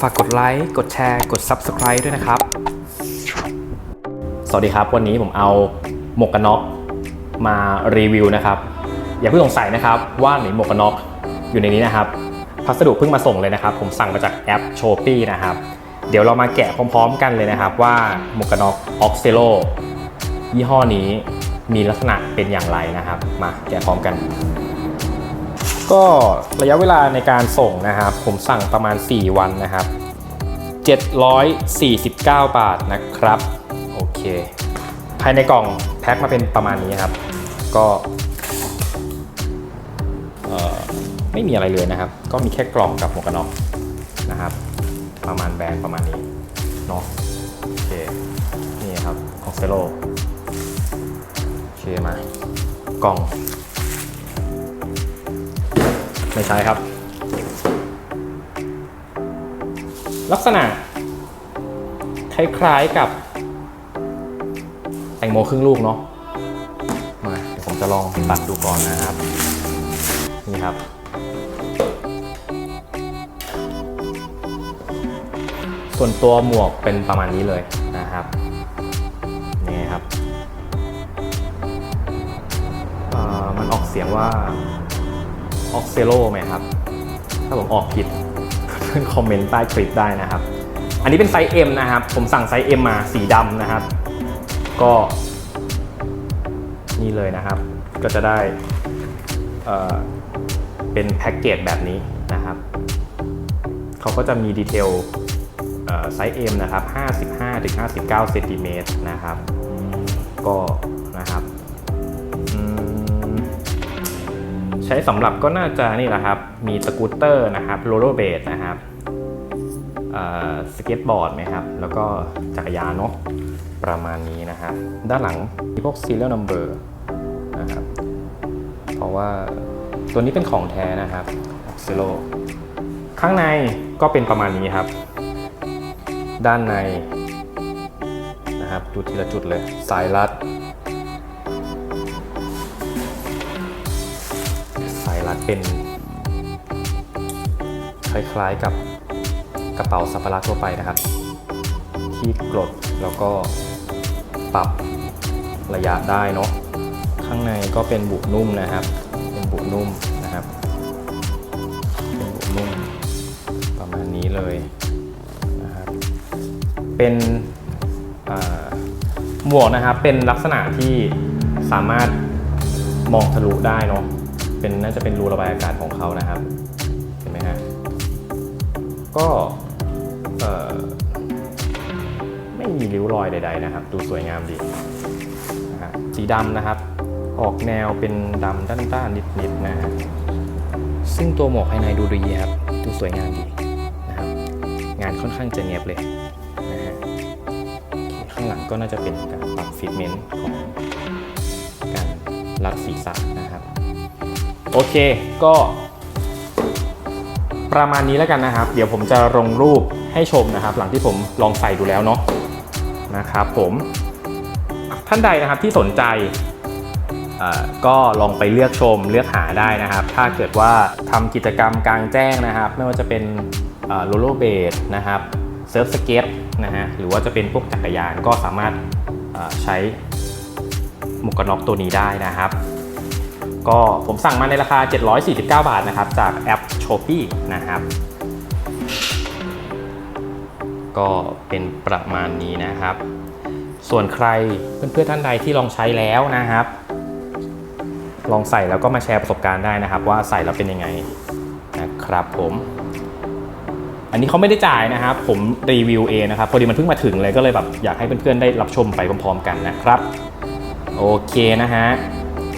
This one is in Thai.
ฝากกดไลค์ กดแชร์ กด Subscribe ด้วยนะครับ สวัสดีครับ วันนี้ผมเอาหมวกกันน็อกมารีวิวนะครับ อย่าเพิ่งสงสัยนะครับว่าไหนหมวกกันน็อกอยู่ในนี้นะครับ พัสดุเพิ่งมาส่งเลยนะครับ ผมสั่งมาจากแอป s h o p e e นะครับ เดี๋ยวเรามาแกะพร้อมๆ กันเลยนะครับ ว่าหมวกกันน็อกออกเซโลยี่ห้อนี้มีลักษณะเป็นอย่างไรนะครับ มาแกะพร้อมกัน ก็ระยะเวลาในการส่งนะครับ ผมสั่งประมาณ 4 วันนะครับ 749 บาทนะครับ โอเค ภายในกล่องแพ็คมาเป็นประมาณนี้ครับ ก็ไม่มีอะไรเลยนะครับ ก็มีแค่กล่องกับหมวกกันน็อกนะครับ ประมาณแบรนด์ประมาณนี้เนาะโอเค นี่ครับของเซโลโอเคมากล่อง ไม่ใช่ครับ ลักษณะ คล้ายๆกับ แตงโมครึ่งลูกเนาะมาเดี๋ยวผมจะลองตัดดูก่อนนะครับ นี่ครับส่วนตัวหมวกเป็นประมาณนี้เลยนะครับนี่ครับมันออกเสียงว่า ออกเซโลไหมครับ ถ้าผมออกผิดเพื่อนคอมเมนต์ใต้คลิปได้นะครับ อันนี้เป็นไซส์ M นะครับ ผมสั่งไซส์ M มาสีดำนะครับ ก็ นี่เลยนะครับ ก็จะได้เเป็นแพ็กเกจแบบนี้นะครับ เขาก็จะมีดีเทลไซส์ M นะครับ 55-59เซนติเมตรนะครับ ก็ ใช้สำหรับก็น่าจะนี่แหละครับ มีสกูตเตอร์นะครับโรลเลอร์เบดนะครับสเก็ตบอร์ดไหมครับ แล้วก็จักรยานเนาะประมาณนี้นะครับ ด้านหลังมีพวก serial number นะครับ เพราะว่าตัวนี้เป็นของแท้นะครับเซโลข้างในก็เป็นประมาณนี้ครับ ด้านในนะครับดูทีละจุดเลย สายรัด รัดเป็นคล้ายๆกับกระเป๋าสัมภาระทั่วไปนะครับ ที่กดแล้วก็ปรับระยะได้เนาะข้างในก็เป็นบุนุ่มนะครับ เป็นบุนุ่มนะครับ เป็นบุนุ่มประมาณนี้เลยนะครับ เป็นหมวกนะครับเป็นลักษณะที่สามารถมองทะลุได้เนาะ เป็นน่าจะเป็นรูระบายอากาศของเขานะครับ เห็นไหมฮะก็ไม่มีริ้วรอยใด ๆ นะครับ ดูสวยงามดีนะฮะสีดำนะครับ ออกแนวเป็นดำด้านๆนิดๆนะฮะซึ่งตัวหมวกภายในดูดีครับดูสวยงามดีนะครับ งานค่อนข้างจะเนียบเลยนะฮะข้างหลังก็น่าจะเป็นการปรับฟิตเมนต์ของการรัดศีรษะนะครับ โอเคก็ประมาณนี้แล้วกันนะครับ เดี๋ยวผมจะลงรูปให้ชมนะครับ หลังที่ผมลองใส่ดูแล้วเนาะนะครับผมท่านใดนะครับที่สนใจก็ลองไปเลือกชมเลือกหาได้นะครับ ถ้าเกิดว่าทำกิจกรรมกลางแจ้งนะครับ ไม่ว่าจะเป็นโรลเลเบดนะครับเซิร์ฟสเก็ตนะฮะหรือว่าจะเป็นพวกจักรยานก็สามารถใช้หมวกกันน็อกตัวนี้ได้นะครับ ก็ผมสั่งมาในราคา 749 บาทนะครับ จากแอป s h o p e e นะครับ ก็เป็นประมาณนี้นะครับ ส่วนใครเพื่อนๆท่านใดที่ลองใช้แล้วนะครับ ลองใส่แล้วก็มาแชร์ประสบการณ์ได้นะครับ ว่าใส่แล้วเป็นยังไงนะครับผมอันนี้เขาไม่ได้จ่ายนะครับ ผมรีวิวเองนะครับ พอดีมันเพิ่งมาถึงเลยก็เลยแบบอยากให้เพื่อนๆได้รับชมไปพร้อมๆกันนะครับ โอเคนะฮะ